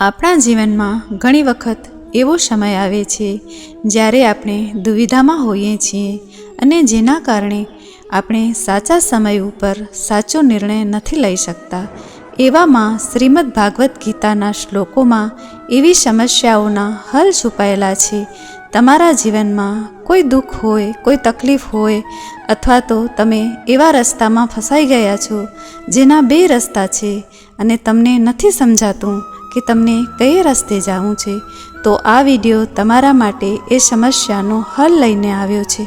આપણા જીવનમાં ઘણી વખત એવો સમય આવે છે જ્યારે આપણે દુવિધામાં હોઈએ છીએ અને જેના કારણે આપણે સાચા સમય ઉપર સાચો નિર્ણય નથી લઈ શકતા. એવામાં શ્રીમદ ભાગવદ્ ગીતાના શ્લોકોમાં એવી સમસ્યાઓના હલ છુપાયેલા છે. તમારા જીવનમાં કોઈ દુઃખ હોય, કોઈ તકલીફ હોય અથવા તો તમે એવા રસ્તામાં ફસાઈ ગયા છો જેના બે રસ્તા છે અને તમને નથી સમજાતું કે તમને કઈ રસ્તે જવું છે, તો આ વીડિયો તમારા માટે એ સમસ્યાનો હલ લઈને આવ્યો છે.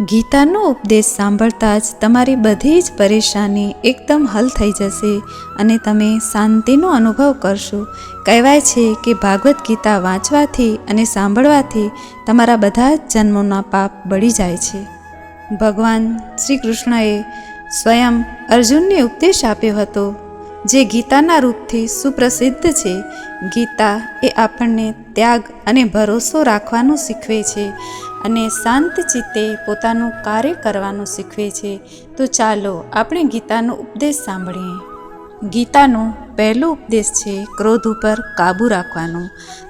ગીતાનો ઉપદેશ સાંભળતા જ તમારી બધી જ પરેશાની એકદમ હલ થઈ જશે અને તમે શાંતિનો અનુભવ કરશો. કહેવાય છે કે ભાગવદ્ ગીતા વાંચવાથી અને સાંભળવાથી તમારા બધા જ જન્મોના પાપ બળી જાય છે. ભગવાન શ્રી કૃષ્ણએ સ્વયં અર્જુનને ઉપદેશ આપ્યો હતો જે ગીતાના રૂપથી સુપ્રસિદ્ધ છે. ગીતા એ આપણને ત્યાગ અને ભરોસો રાખવાનું શીખવે છે અને શાંત ચિત્તે પોતાનું કાર્ય કરવાનું શીખવે છે. તો ચાલો આપણે ગીતાનો ઉપદેશ સાંભળીએ. ગીતાનો પહેલો ઉપદેશ છે, ક્રોધ ઉપર કાબૂ રાખવાનો.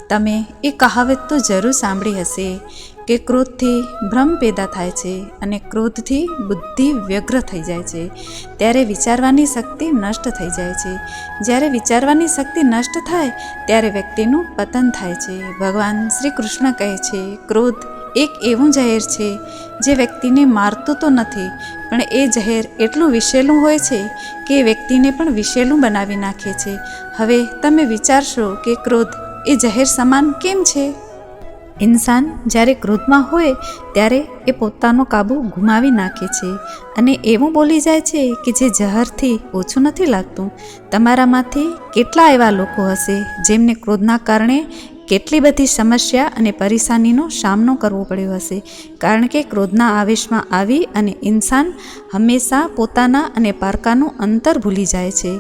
તમે એ કહાવત તો જરૂર સાંભળી હશે કે ક્રોધથી ભ્રમ પેદા થાય છે અને ક્રોધથી બુદ્ધિ વ્યગ્ર થઈ જાય છે. ત્યારે વિચારવાની શક્તિ નષ્ટ થઈ જાય છે. જ્યારે વિચારવાની શક્તિ નષ્ટ થાય, ત્યારે વ્યક્તિનું પતન થાય છે. ભગવાન શ્રી કૃષ્ણ કહે છે, ક્રોધ એક એવું ઝેર છે જે વ્યક્તિને મારતું તો નથી, પણ એ ઝેર એટલું વિશેલું હોય છે કે વ્યક્તિને પણ વિશેલું બનાવી નાખે છે. હવે તમે વિચારશો કે ક્રોધ એ ઝેર સમાન કેમ છે? ઇન્સાન જ્યારે ક્રોધમાં હોય ત્યારે એ પોતાનો કાબુ ગુમાવી નાખે છે અને એવું બોલી જાય છે કે જે જહરથી ઓછું નથી લાગતું. તમારામાંથી કેટલા એવા લોકો હશે જેમને ક્રોધના કારણે કેટલી બધી સમસ્યા અને પરેશાનીનો સામનો કરવો પડ્યો હશે. કારણ કે ક્રોધના આવેશમાં આવી અને ઇન્સાન હંમેશા પોતાના અને પારકાનું અંતર ભૂલી જાય છે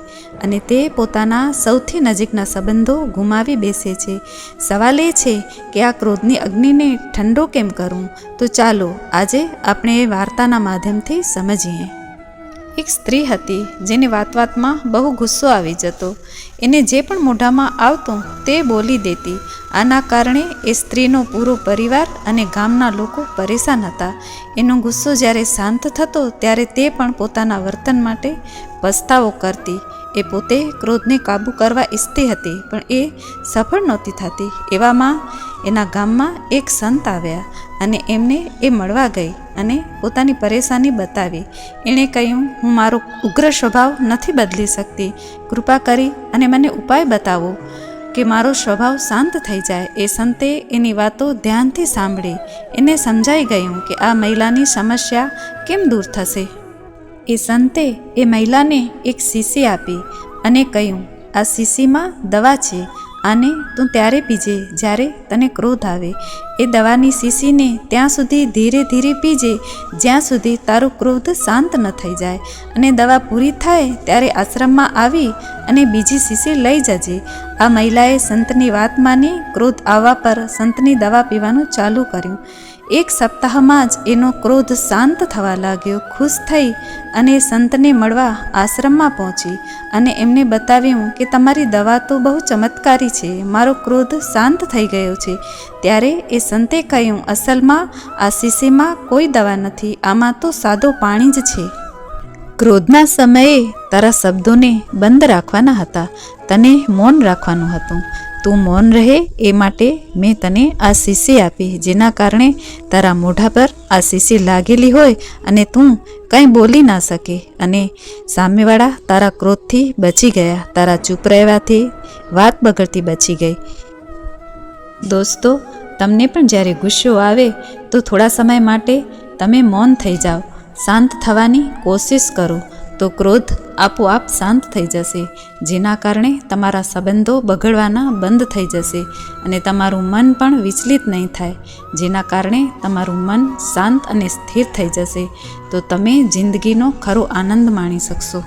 અને તે પોતાના સૌથી નજીકના સંબંધો ગુમાવી બેસે છે. સવાલ એ છે કે આ ક્રોધની અગ્નિને ઠંડો કેમ કરવું તો ચાલો, આજે આપણે વાર્તાના માધ્યમથી સમજીએ. એક સ્ત્રી હતી જેને વાત વાતમાં બહુ ગુસ્સો આવી જતો. એને જે પણ મોઢામાં આવતું તે બોલી દેતી. આના કારણે એ સ્ત્રીનો પૂરો પરિવાર અને ગામના લોકો પરેશાન હતા. એનો ગુસ્સો જ્યારે શાંત થતો ત્યારે તે પણ પોતાના વર્તન માટે પસ્તાવો કરતી. એ પોતે ક્રોધને કાબૂ કરવા ઈચ્છતી હતી, પણ એ સફળ નહોતી થતી. એવામાં એના ગામમાં એક સંત આવ્યા અને એમને એ મળવા ગઈ અને પોતાની પરેશાની બતાવી. એણે કહ્યું, હું મારો ઉગ્ર સ્વભાવ નથી બદલી શકતી. કૃપા કરી અને મને ઉપાય બતાવો કે મારો સ્વભાવ શાંત થઈ જાય. એ સંતે એની વાતો ધ્યાનથી સાંભળી. એને સમજાઈ ગયું કે આ મહિલાની સમસ્યા કેમ દૂર થશે. એ સંતે એ મહિલાને એક શીશી આપી અને કહ્યું, આ શીશીમાં દવા છે. આને તું ત્યારે પીજે જ્યારે તને ક્રોધ આવે એ દવાની શીશીને ત્યાં સુધી ધીરે ધીરે પીજે, જ્યાં સુધી તારો ક્રોધ શાંત ન થઈ જાય. અને દવા પૂરી થાય ત્યારે આશ્રમમાં આવી અને બીજી શીશી લઈ જજે. આ મહિલાએ સંતની વાત માની ક્રોધ આવવા પર સંતની દવા પીવાનું ચાલુ કર્યું. એક સપ્તાહમાં જ એનો ક્રોધ શાંત થવા લાગ્યો, ખુશ થઈ અને સંતને મળવા આશ્રમમાં પહોંચી. અને એમને બતાવ્યું કે તમારી દવા તો બહુ ચમત્કારી છે, મારો ક્રોધ શાંત થઈ ગયો છે. ત્યારે એ સંતે કહ્યું, અસલમાં આ શીશીમાં કોઈ દવા નથી, આમાં તો સાદો પાણી જ છે. ક્રોધના સમયે તારા શબ્દોને બંધ રાખવાના હતા, તને મૌન રાખવાનું હતું. તું મૌન રહે એ માટે મેં તને આ શીશી આપી, જેના કારણે તારા મોઢા પર આ શીશી લાગેલી હોય અને તું કંઈ બોલી ના શકે. અને સામેવાળા તારા ક્રોધથી બચી ગયા, તારા ચૂપ રહેવાથી વાત બગડતી બચી ગઈ. દોસ્તો તમને પણ જ્યારે ગુસ્સો આવે તો થોડા સમય માટે તમે મૌન થઈ જાઓ, શાંત થવાની કોશિશ કરો, તો ક્રોધ આપોઆપ શાંત થઈ જશે, જેના કારણે તમારા સંબંધો બગડવાના બંધ થઈ જશે અને તમારું મન પણ વિચલિત નહીં થાય, જેના કારણે તમારું મન શાંત અને સ્થિર થઈ જશે, તો તમે જિંદગીનો ખરો આનંદ માણી શકશો.